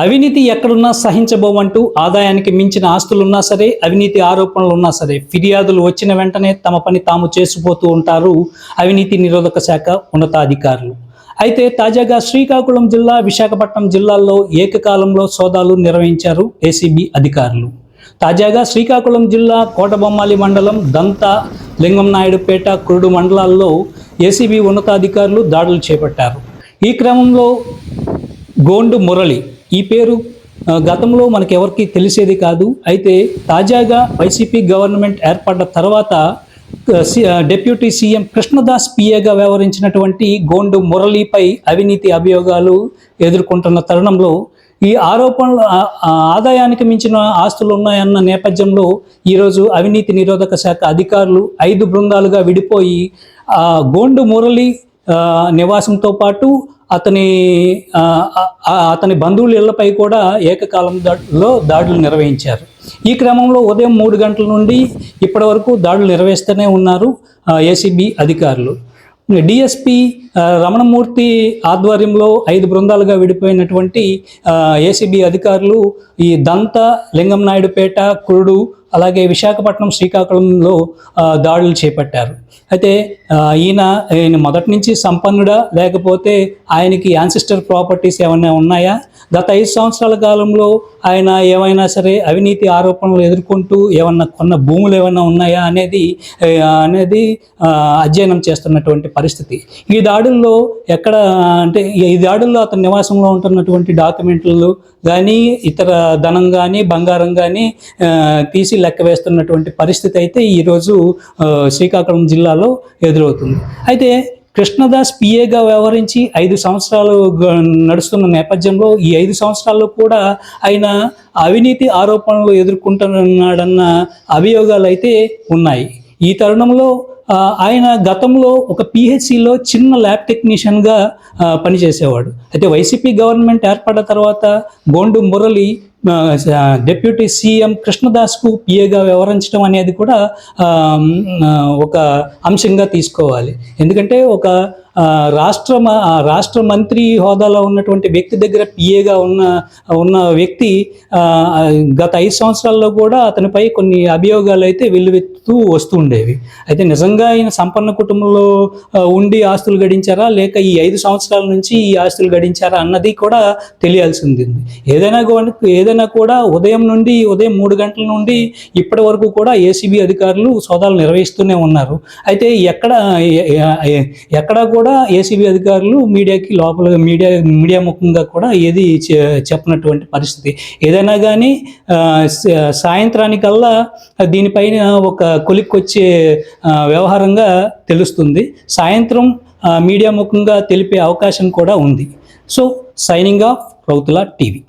అవినీతి ఎక్కడున్నా సహించబోమంటూ ఆదాయానికి మించిన ఆస్తులున్నా సరే అవినీతి ఆరోపణలు ఉన్నా సరే ఫిర్యాదులు వచ్చిన వెంటనే తమ పని తాము చేసిపోతూ ఉంటారు అవినీతి నిరోధక శాఖ ఉన్నతాధికారులు. అయితే తాజాగా శ్రీకాకుళం జిల్లా విశాఖపట్నం జిల్లాల్లో ఏకకాలంలో సోదాలు నిర్వహించారు ఏసీబీ అధికారులు. తాజాగా శ్రీకాకుళం జిల్లా కోటబొమ్మాలి మండలం దంత లింగంనాయుడుపేట కురుడు మండలాల్లో ఏసీబీ ఉన్నతాధికారులు దాడులు చేపట్టారు. ఈ క్రమంలో గోండు మురళి ఈ పేరు గతంలో మనకి ఎవరికి తెలిసేది కాదు. అయితే తాజాగా వైసీపీ గవర్నమెంట్ ఏర్పడ్డ తర్వాత సి- డిప్యూటీ సీఎం కృష్ణదాస్ పిఏగా వ్యవహరించినటువంటి గోండు మురళీపై అవినీతి అభియోగాలు ఎదుర్కొంటున్న తరుణంలో ఈ ఆరోపణలు ఆదాయానికి మించిన ఆస్తులు ఉన్నాయన్న నేపథ్యంలో ఈరోజు అవినీతి నిరోధక శాఖ అధికారులు ఐదు బృందాలుగా విడిపోయి గోండు మురళి నివాసంతో పాటు అతని అతని బంధువుల ఇళ్ళపై కూడా ఏకకాలం దాడుల్లో దాడులు నిర్వహించారు. ఈ క్రమంలో ఉదయం మూడు గంటల నుండి ఇప్పటి వరకు దాడులు నిర్వహిస్తూనే ఉన్నారు ఏసీబీ అధికారులు. డిఎస్పి రమణమూర్తి ఆధ్వర్యంలో ఐదు బృందాలుగా విడిపోయినటువంటి ఏసీబీ అధికారులు ఈ దంత లింగం నాయుడుపేట కురుడు అలాగే విశాఖపట్నం శ్రీకాకుళంలో దాడులు చేపట్టారు. అయితే ఈయన ఈయన మొదటి నుంచి సంపన్నుడా లేకపోతే ఆయనకి యాన్సిస్టర్ ప్రాపర్టీస్ ఏమైనా ఉన్నాయా? గత ఐదు సంవత్సరాల కాలంలో ఆయన ఏమైనా సరే అవినీతి ఆరోపణలు ఎదుర్కొంటూ ఏమన్నా కొన్న భూములు ఏమైనా ఉన్నాయా అనేది అనేది అధ్యయనం చేస్తున్నటువంటి పరిస్థితి. ఈ దాడుల్లో ఎక్కడ అంటే ఈ దాడుల్లో అతని నివాసంలో ఉంటున్నటువంటి డాక్యుమెంట్లు కానీ ఇతర ధనం కానీ బంగారం కానీ తీసి లెక్క వేస్తున్నటువంటి పరిస్థితి అయితే ఈరోజు శ్రీకాకుళం జిల్లాలో ఎదురవుతుంది. అయితే కృష్ణదాస్ పిఏగా వ్యవహరించి ఐదు సంవత్సరాలు నడుస్తున్న నేపథ్యంలో ఈ ఐదు సంవత్సరాల్లో కూడా ఆయన అవినీతి ఆరోపణలు ఎదుర్కొంటున్నాడన్న అభియోగాలు అయితే ఉన్నాయి. ఈ తరుణంలో ఆయన గతంలో ఒక పిహెచ్సిలో చిన్న ల్యాబ్ టెక్నీషియన్గా పనిచేసేవాడు. అయితే వైసీపీ గవర్నమెంట్ ఏర్పడిన తర్వాత గోండు మురళి డిప్యూటీ సీఎం కృష్ణదాస్కు పిఏగా వ్యవహరించడం అనేది కూడా ఒక అంశంగా తీసుకోవాలి. ఎందుకంటే ఒక రాష్ట్ర రాష్ట్ర మంత్రి హోదాలో ఉన్నటువంటి వ్యక్తి దగ్గర పిఏగా ఉన్న ఉన్న వ్యక్తి ఆ, గత ఐదు సంవత్సరాల్లో కూడా అతనిపై కొన్ని అభియోగాలు అయితే వెల్లువెత్తుతూ వస్తూ ఉండేవి. అయితే నిజంగా ఆయన సంపన్న కుటుంబంలో ఉండి ఆస్తులు గడించారా? లేక ఈ ఐదు సంవత్సరాల నుంచి ఈ ఆస్తులు గడించారా? అన్నది కూడా తెలియాల్సింది. ఉంది. ఏదైనా ఏదైనా కూడా ఉదయం నుండి ఉదయం మూడు గంటల నుండి ఇప్పటి వరకు కూడా ఏసీబీ అధికారులు సోదాలు నిర్వహిస్తూనే ఉన్నారు. అయితే ఎక్కడ ఎక్కడా ఎక్కడ కూడా కూడా ఏసీబీ అధికారులు మీడియాకి లోపల మీడియా మీడియా ముఖంగా కూడా ఏది చెప్పినటువంటి పరిస్థితి. ఏదైనా కానీ సాయంత్రానికల్లా దీనిపైన ఒక కొలిక్కొచ్చే వ్యవహారంగా తెలుస్తుంది. సాయంత్రం మీడియా ముఖంగా తెలిపే అవకాశం కూడా ఉంది. So signing off Rautula TV.